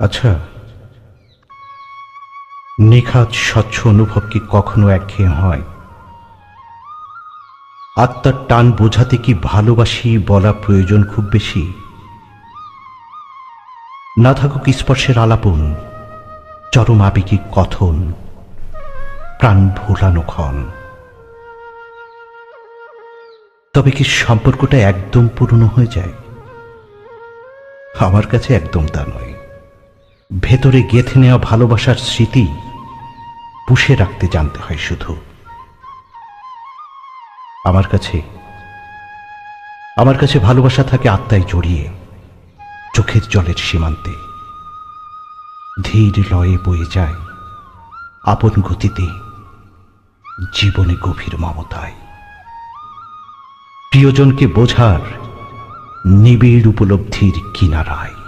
আচ্ছা নিখাত স্বচ্ছ অনুভব কি কখনো একঘেয়ে হয়? আত্মার টান বোঝাতে কি ভালোবাসি বলা প্রয়োজন খুব বেশি? না থাকুক স্পর্শের আলাপন, চরম আবেগিক কথন, প্রাণ ভোলানো ক্ষণ। তবে কি সম্পর্কটা একদম পুরনো হয়ে যায়? আমার কাছে একদম তা নয়। ভেতরে গেঁথে নেওয়া ভালোবাসার স্মৃতি পুষে রাখতে জানতে হয় শুধু। আমার কাছে আমার কাছে ভালোবাসা থাকে আত্মায় জড়িয়ে, চোখের জলের সীমান্তে। ধীর লয়ে বয়ে যায় আপন গতিতে, জীবনে গভীর মমতায়। প্রিয়জনকে বোঝার নিবিড় উপলব্ধির কিনারায়।